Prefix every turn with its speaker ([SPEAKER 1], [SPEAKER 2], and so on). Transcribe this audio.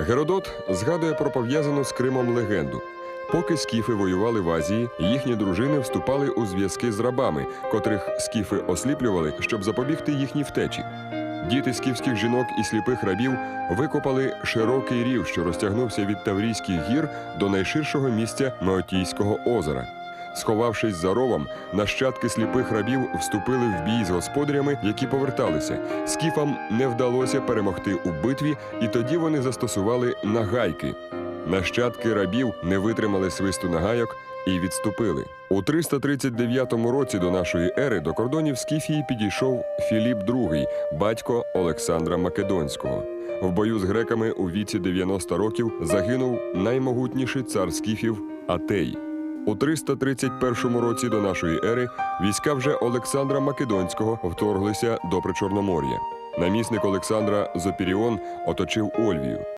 [SPEAKER 1] Геродот згадує про пов'язану з Кримом легенду. Поки скіфи воювали в Азії, їхні дружини вступали у зв'язки з рабами, котрих скіфи осліплювали, щоб запобігти їхній втечі. Діти скіфських жінок і сліпих рабів викопали широкий рів, що розтягнувся від Таврійських гір до найширшого місця Меотійського озера. Сховавшись за ровом, нащадки сліпих рабів вступили в бій з господарями, які поверталися. Скіфам не вдалося перемогти у битві, і тоді вони застосували нагайки. Нащадки рабів не витримали свисту нагайок і відступили. У 339 році до нашої ери до кордонів Скіфії підійшов Філіп II, батько Олександра Македонського. В бою з греками у віці 90 років загинув наймогутніший цар скіфів Атей. У 331 році до нашої ери війська вже Олександра Македонського вторглися до Причорномор'я. Намісник Олександра Зопіріон оточив Ольвію.